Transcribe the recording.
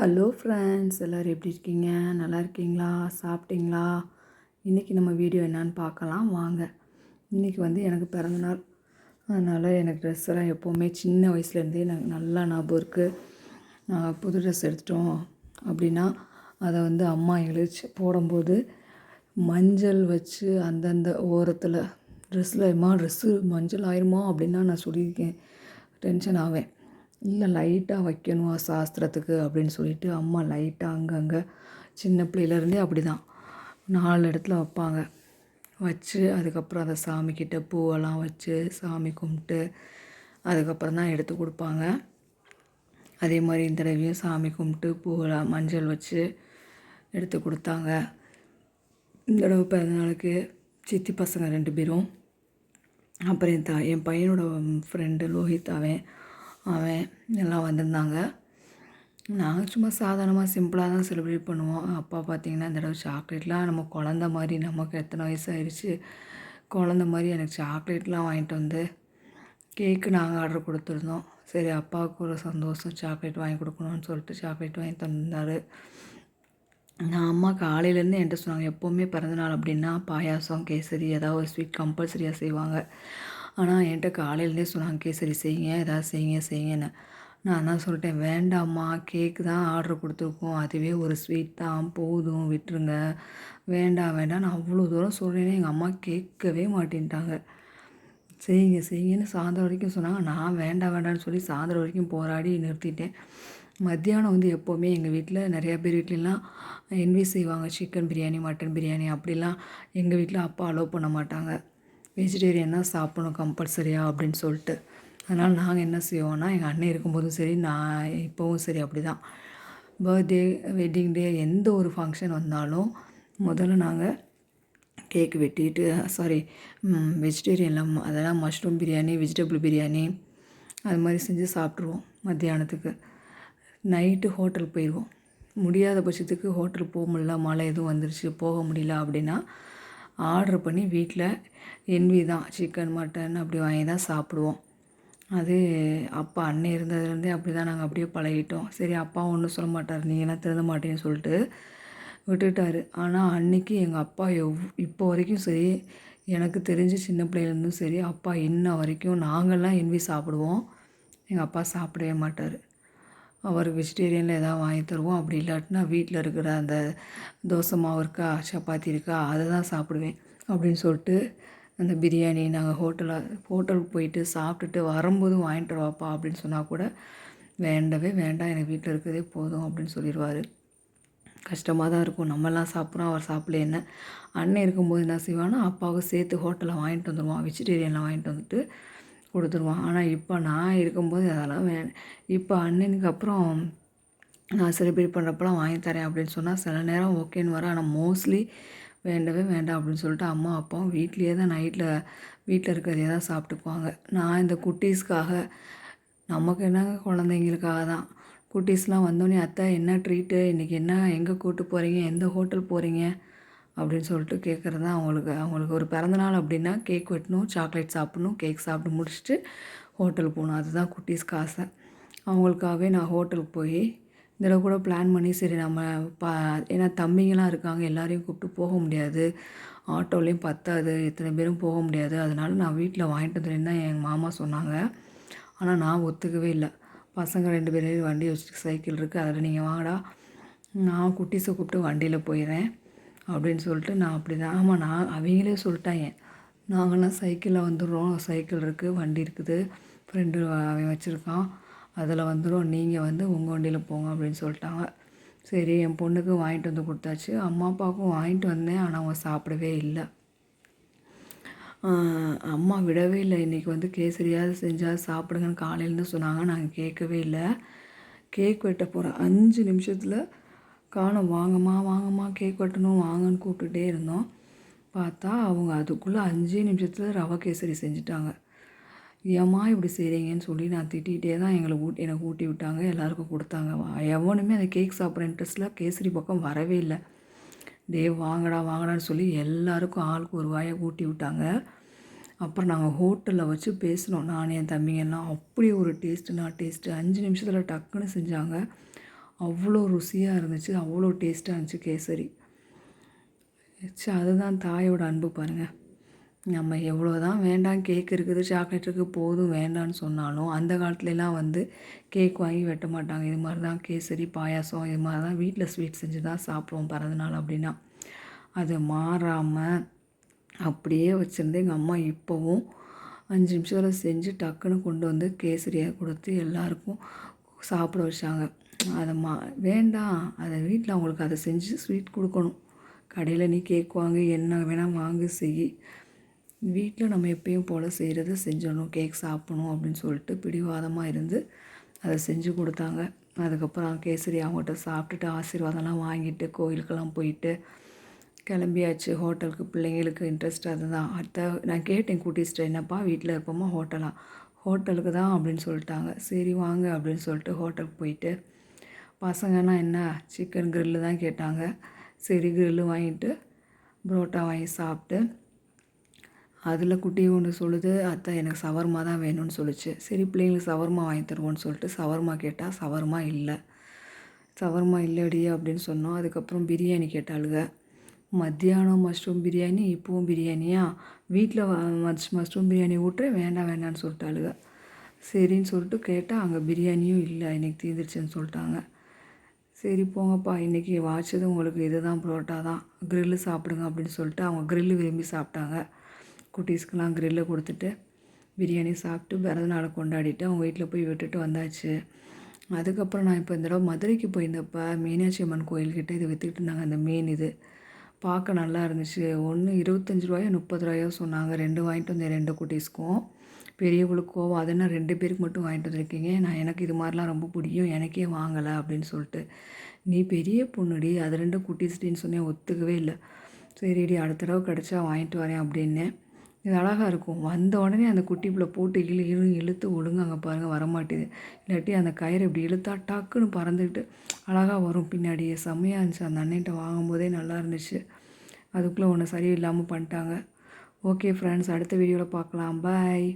Hello friends எல்லோரும் எப்படி இருக்கீங்க? நல்லா இருக்கீங்களா? சாப்பிட்டீங்களா? இன்றைக்கி நம்ம வீடியோ என்னான்னு பார்க்கலாம். வாங்க. இன்றைக்கி வந்து எனக்கு பிறந்தநாள் அதனால் எனக்கு ட்ரெஸ் எல்லாம் எப்போவுமே சின்ன வயசுலேருந்தே எனக்கு நல்லா ஞாபகம் இருக்குது நான் புது ட்ரெஸ் எடுத்துட்டோம் அப்படின்னா அதை வந்து அம்மா எழுச்சி போடும்போது மஞ்சள் வச்சு அந்தந்த ஓரத்தில் ட்ரெஸ்ஸில் ட்ரெஸ்ஸு மஞ்சள் ஆயிருமா? அப்படின்னா நான் சொல்லியிருக்கேன். டென்ஷன் ஆவேன். இல்லை லைட்டாக வைக்கணும் சாஸ்திரத்துக்கு அப்படின்னு சொல்லிட்டு அம்மா லைட்டாக அங்கங்கே சின்ன பிள்ளையிலேருந்தே அப்படி தான் நாலு இடத்துல வைப்பாங்க. வச்சு அதுக்கப்புறம் அதை சாமிக்கிட்ட பூவெல்லாம் வச்சு சாமி கும்பிட்டு அதுக்கப்புறம் தான் எடுத்து கொடுப்பாங்க. அதே மாதிரி இந்த தடவையும் சாமி கும்பிட்டு பூவெல்லாம் மஞ்சள் வச்சு எடுத்து கொடுத்தாங்க. இந்த தடவை பிறந்தநாளுக்கு சித்தி பசங்க ரெண்டு பேரும். அப்புறம் என் தா என் பையனோட ஃப்ரெண்டு லோஹித் அவன் அவன் எல்லாம் வந்திருந்தாங்க. நாங்கள் சும்மா சாதாரணமாக சிம்பிளாக தான் செலிப்ரேட் பண்ணுவோம். அப்பா பார்த்திங்கன்னா இந்த தடவை சாக்லேட்லாம் நம்ம குழந்த மாதிரி நமக்கு எத்தனை வயசு ஆயிடுச்சு குழந்த மாதிரி எனக்கு சாக்லேட்லாம் வாங்கிட்டு வந்து கேக்கு நாங்கள் ஆர்டர் கொடுத்துருந்தோம். சரி அப்பாவுக்கு ஒரு சந்தோஷம் சாக்லேட் வாங்கி கொடுக்கணும்னு சொல்லிட்டு சாக்லேட் வாங்கி தந்தார். நான் அம்மா காலையிலேருந்து என்கிட்ட சொன்னாங்க எப்போவுமே பிறந்தநாள் அப்படின்னா பாயாசம் கேசரி ஏதாவது ஒரு ஸ்வீட் கம்பல்சரியாக செய்வாங்க. ஆனால் என்கிட்ட காலையிலேருந்தே சொன்னாங்க கேசரி செய்யுங்க ஏதாவது செய்யுங்க செய்யுங்கன்னு. நான் தான் சொல்லிட்டேன் வேண்டாம்மா கேக்கு தான் ஆர்டர் கொடுத்துருக்கோம். அதுவே ஒரு ஸ்வீட் தான் போதும் விட்டுருங்க. வேண்டாம் வேண்டாம். நான் அவ்வளோ தூரம் சொல்கிறேன்னு எங்கள் அம்மா கேட்கவே மாட்டேன்ட்டாங்க. செய்யுங்க செய்யுங்கன்னு சாயந்தரம் வரைக்கும் சொன்னாங்க. நான் வேண்டாம் வேண்டாம்னு சொல்லி சாயந்தரம் வரைக்கும் போராடி நிறுத்திட்டேன். மத்தியானம் வந்து எப்போவுமே எங்கள் வீட்டில் நிறையா பேர் வீட்லலாம் என்வி செய்வாங்க. சிக்கன் பிரியாணி மட்டன் பிரியாணி அப்படிலாம் எங்கள் வீட்டில் அப்பா அலோவ் பண்ண மாட்டாங்க. வெஜிடேரியன் தான் சாப்பிடணும் கம்பல்சரியாக அப்படின்னு சொல்லிட்டு. அதனால் நாங்கள் என்ன செய்வோம்னா எங்கள் அண்ணன் இருக்கும்போதும் சரி நான் இப்போவும் சரி அப்படி தான் பர்த்டே வெட்டிங் டே எந்த ஒரு ஃபங்க்ஷன் வந்தாலும் முதல்ல நாங்கள் கேக் வெட்டிட்டு சாரி வெஜிடேரியன்லாம் அதெல்லாம் மஷ்ரூம் பிரியாணி வெஜிடபிள் பிரியாணி அது மாதிரி செஞ்சு சாப்பிட்ருவோம் மத்தியானத்துக்கு. நைட்டு ஹோட்டல் போயிடுவோம் முடியாத பட்சத்துக்கு ஹோட்டல் போக முடியல மழை எதுவும் வந்துருச்சு போக முடியல அப்படின்னா ஆர்டர் பண்ணி வீட்டில் என்வி தான் சிக்கன் மட்டன் அப்படி வாங்கி தான் சாப்பிடுவோம். அது அப்பா அண்ணன் இருந்ததுலேருந்தே அப்படி தான் நாங்கள் அப்படியே பழகிட்டோம். சரி அப்பா ஒன்றும் சொல்ல மாட்டார். நீங்களாம் திருந்த மாட்டேன்னு சொல்லிட்டு விட்டுட்டார். ஆனால் அன்றைக்கி எங்கள் அப்பா எவ் இப்போ வரைக்கும் சரி எனக்கு தெரிஞ்சு சின்ன பிள்ளையிலேருந்தும் சரி அப்பா இன்ன வரைக்கும் நாங்கள்லாம் என்வி சாப்பிடுவோம். எங்கள் அப்பா சாப்பிடவே மாட்டார். அவர் வெஜிடேரியனில் எதாவது வாங்கி தருவோம். அப்படி இல்லாட்டினா வீட்டில் இருக்கிற அந்த தோசை மாவு இருக்கா சப்பாத்தி இருக்கா அதை தான் சாப்பிடுவேன் அப்படின்னு சொல்லிட்டு அந்த பிரியாணி நாங்கள் ஹோட்டலில் ஹோட்டலுக்கு போயிட்டு சாப்பிட்டுட்டு வரும்போதும் வாங்கிட்டு வாப்பா அப்படின்னு சொன்னால் கூட வேண்டவே வேண்டாம். எனக்கு வீட்டில் இருக்கிறதே போதும் அப்படின்னு சொல்லிடுவார். கஷ்டமாக தான் இருக்கும். நம்மலாம் சாப்பிட்றோம் அவர் சாப்பிடல என்ன? அண்ணன் இருக்கும்போது என்ன செய்வான்னா அப்பாவுக்கு சேர்த்து ஹோட்டலில் வாங்கிட்டு வந்துடுவான் வெஜிடேரியனில் வாங்கிட்டு வந்துட்டு கொடுத்துருவான். ஆனால் இப்போ நான் இருக்கும்போது அதெல்லாம் வே இப்போ அண்ணனுக்கு அப்புறம் நான் செலிப்ரேட் பண்ணுறப்பெல்லாம் வாங்கி தரேன் அப்படின்னு சொன்னால் சில நேரம் ஓகேன்னு வரேன் ஆனால் மோஸ்ட்லி வேண்டவே வேண்டாம் அப்படின்னு சொல்லிட்டு அம்மா அப்பாவும் வீட்லேயே தான் நைட்டில் வீட்டில் இருக்கிறதே தான் சாப்பிட்டுக்குவாங்க. நான் இந்த குட்டீஸ்க்காக நமக்கு என்னங்க குழந்தைங்களுக்காக தான். குட்டீஸ்லாம் வந்தோடனே அத்தை என்ன ட்ரீட்டு இன்றைக்கி என்ன எங்கே கூப்பிட்டு போகிறீங்க எந்த ஹோட்டல் போகிறீங்க அப்படின்னு சொல்லிட்டு கேட்குறது தான் அவங்களுக்கு. அவங்களுக்கு ஒரு பிறந்தநாள் அப்படின்னா கேக் வெட்டணும் சாக்லேட் சாப்பிட்ணும் கேக் சாப்பிட்டு முடிச்சுட்டு ஹோட்டல் போகணும். அதுதான் குட்டீஸ்க்கு ஆசை அவங்களுக்காகவே நான் ஹோட்டலுக்கு போய் இதில் கூட பிளான் பண்ணி சரி நம்ம பா ஏன்னா தம்பிங்கெல்லாம் இருக்காங்க எல்லாரையும் கூப்பிட்டு போக முடியாது. ஆட்டோலேயும் பத்தாது இத்தனை பேரும் போக முடியாது. அதனால் நான் வீட்டில் வாங்கிட்டு வந்துருந்தேன் தான் எங்கள் மாமா சொன்னாங்க. ஆனால் நான் ஒத்துக்கவே இல்லை. பசங்க ரெண்டு பேரையும் வண்டி வச்சுட்டு சைக்கிள் இருக்குது அதில் நீங்கள் வாங்கடா. நான் குட்டீஸை கூப்பிட்டு வண்டியில் போயிடுறேன். அப்படின்னு சொல்லிட்டு நான் அப்படி தான் ஆமாம் நான் அவங்களே சொல்லிட்டாங்க. நாங்களாம் சைக்கிளில் வந்துடுறோம். சைக்கிள் இருக்குது வண்டி இருக்குது. ஃப்ரெண்டு அவன் வச்சுருக்கான். அதில் வந்துடும் நீங்கள் வந்து உங்கள் வண்டியில் போங்க அப்படின்னு சொல்லிட்டாங்க. சரி என் பொண்ணுக்கு வாங்கிட்டு வந்து கொடுத்தாச்சு. அம்மா அப்பாவுக்கும் வாங்கிட்டு வந்தேன். ஆனால் அவங்க சாப்பிடவே இல்லை. அம்மா விடவே இல்லை. இன்றைக்கி வந்து கேசரியாவது செஞ்சால் சாப்பிடுங்கன்னு காலையிலேருந்து சொன்னாங்க. நாங்கள் கேட்கவே இல்லை. கேக் வெட்ட போகிறேன் அஞ்சு நிமிஷத்தில் காணும் வாங்கம்மா வாங்கம்மா கேக் வெட்டணும் வாங்கன்னு கூப்பிட்டுட்டே இருந்தோம். பார்த்தா அவங்க அதுக்குள்ளே அஞ்சே நிமிஷத்தில் ரவை கேசரி செஞ்சுட்டாங்க. ஏம்மா இப்படி செய்கிறீங்கன்னு சொல்லி நான் திட்டிகிட்டே தான் எங்களை ஊட்டி எனக்கு ஊட்டி விட்டாங்க. எல்லாருக்கும் கொடுத்தாங்க. எவனுமே அந்த கேக் சாப்பிட்ற இன்ட்ரெஸ்ட்டில் கேசரி பக்கம் வரவே இல்லை. டே வாங்கடா வாங்கடான்னு சொல்லி எல்லாருக்கும் ஆளுக்கு ஒரு வாயை ஊட்டி விட்டாங்க. அப்புறம் நாங்கள் ஹோட்டலில் வச்சு பேசினோம். நான் என் தம்பிங்கெல்லாம் அப்படி ஒரு டேஸ்ட்டு நான் டேஸ்ட்டு அஞ்சு நிமிஷத்தில் டக்குன்னு செஞ்சாங்க. அவ்வளோ ருசியாக இருந்துச்சு அவ்வளோ டேஸ்ட்டாக இருந்துச்சு கேசரி. ச்சே அதுதான் தாயோட அன்பு பாருங்கள் நம்ம எவ்வளோ தான் வேண்டாம் கேக் இருக்குது சாக்லேட் இருக்குது போதும் வேண்டான்னு சொன்னாலும் அந்த காலத்துலலாம் வந்து கேக் வாங்கி வெட்ட மாட்டாங்க. இது மாதிரி தான் கேசரி பாயாசம் இது மாதிரி தான் வீட்டில் ஸ்வீட் செஞ்சு தான் சாப்பிடுவோம் பிறந்தநாள் அப்படின்னா. அது மாறாமல் அப்படியே வச்சுருந்து எங்கள் அம்மா இப்போவும் அஞ்சு நிமிஷத்தில் செஞ்சு டக்குன்னு கொண்டு வந்து கேசரியை கொடுத்து எல்லாருக்கும் சாப்பிட வச்சாங்க. அதை மா வேண்டாம். அதை வீட்டில் அவங்களுக்கு அதை செஞ்சு ஸ்வீட் கொடுக்கணும். கடையில் நீ கேக் வாங்கி என்ன வேணால் வாங்கி செய். வீட்டில் நம்ம எப்பயும் போல் செய்கிறத செஞ்சிடணும். கேக் சாப்பிடணும் அப்படின்னு சொல்லிட்டு பிடிவாதமாக இருந்து அதை செஞ்சு கொடுத்தாங்க. அதுக்கப்புறம் கேசரி அவங்ககிட்ட சாப்பிட்டுட்டு ஆசீர்வாதம்லாம் வாங்கிட்டு கோயிலுக்கெல்லாம் போயிட்டு கிளம்பியாச்சு. ஹோட்டலுக்கு பிள்ளைங்களுக்கு இன்ட்ரெஸ்ட் அதுதான் அத்தை நான் கேட்டேன் கூட்டிஸ்ட்டு என்னப்பா வீட்டில் இருப்போமா? ஹோட்டலாக ஹோட்டலுக்கு தான் அப்படின்னு சொல்லிட்டாங்க. சரி வாங்க அப்படின்னு சொல்லிட்டு ஹோட்டலுக்கு போயிட்டு பசங்கன்னா என்ன சிக்கன் கிரில்லு தான் கேட்டாங்க. சரி கிரில்லு வாங்கிட்டு புரோட்டா வாங்கி சாப்பிட்டு அதில் குட்டி ஒன்று சொல்லுது அத்தை எனக்கு சவர்மா தான் வேணும்னு சொல்லிச்சு. சரி பிள்ளைங்களுக்கு சவர்மா வாங்கி தருவோன்னு சொல்லிட்டு சவர்மா கேட்டால் சவர்மா இல்லை. சவர்மா இல்லடி அப்படின்னு சொன்னோம். அதுக்கப்புறம் பிரியாணி கேட்டாளுங்க. மத்தியானம் மஷ்ரூம் பிரியாணி இப்போவும் பிரியாணியா? வீட்டில் மஷ் மஷ்ரூம் பிரியாணி ஊட்டுறேன் வேண்டாம் வேண்டாம்னு சொல்லிட்டாளுங்க. சரின்னு சொல்லிட்டு கேட்டால் அங்கே பிரியாணியும் இல்லை இன்றைக்கி தீர்ந்துருச்சுன்னு சொல்லிட்டாங்க. சரி போங்கப்பா. இன்றைக்கி வாட்சது உங்களுக்கு இதுதான் புரோட்டா தான் க்ரில்லு சாப்பிடுங்க அப்படின்னு சொல்லிட்டு அவங்க க்ரில்லு விரும்பி சாப்பிட்டாங்க. குட்டீஸ்க்கெலாம் க்ரில்லு கொடுத்துட்டு பிரியாணி சாப்பிட்டு பிறந்த நாளை கொண்டாடிட்டு அவங்க வீட்டில் போய் விட்டுட்டு வந்தாச்சு. அதுக்கப்புறம் நான் இப்போ இந்த தடவை மதுரைக்கு போயிருந்தப்போ மீனாட்சி அம்மன் கோயில்கிட்ட இது விற்றுக்கிட்டு இருந்தாங்க அந்த மீன் இது. பார்க்க நல்லா இருந்துச்சு. ஒன்று இருபத்தஞ்சி ரூபாயோ முப்பது ரூபாயோ சொன்னாங்க. ரெண்டு வாங்கிட்டு வந்தேன் ரெண்டு குட்டீஸ்க்கும். பெரியவங்களுக்கு கோவம் அது ரெண்டு பேருக்கு மட்டும் வாங்கிட்டு வந்திருக்கீங்க? நான் எனக்கு இது மாதிரிலாம் ரொம்ப பிடிக்கும். எனக்கே வாங்கலை அப்படின்னு சொல்லிட்டு. நீ பெரிய பொண்ணுடி. அது ரெண்டு குட்டிச்சிட்டின்னு சொன்னேன். ஒத்துக்கவே இல்லை. சரிடி அடுத்த தடவை கிடச்சா வாங்கிட்டு வரேன் அப்படின்னேன் இது அழகாக இருக்கும். வந்த உடனே அந்த குட்டி பிள்ளை போட்டு இழு இழு இழுத்து ஒழுங்கு அங்கே பாருங்கள் வரமாட்டேது. இல்லாட்டி அந்த கயிறு இப்படி இழுத்தா டக்குன்னு பறந்துக்கிட்டு அழகாக வரும். பின்னாடியே செம்மையாக இருந்துச்சு. அந்த அண்ணன்ட்ட வாங்கும்போதே நல்லா இருந்துச்சு. அதுக்குள்ளே ஒன்று சரியில்லாமல் பண்ணிட்டாங்க. ஓகே ஃப்ரெண்ட்ஸ் அடுத்த வீடியோவில் பார்க்கலாம். பாய்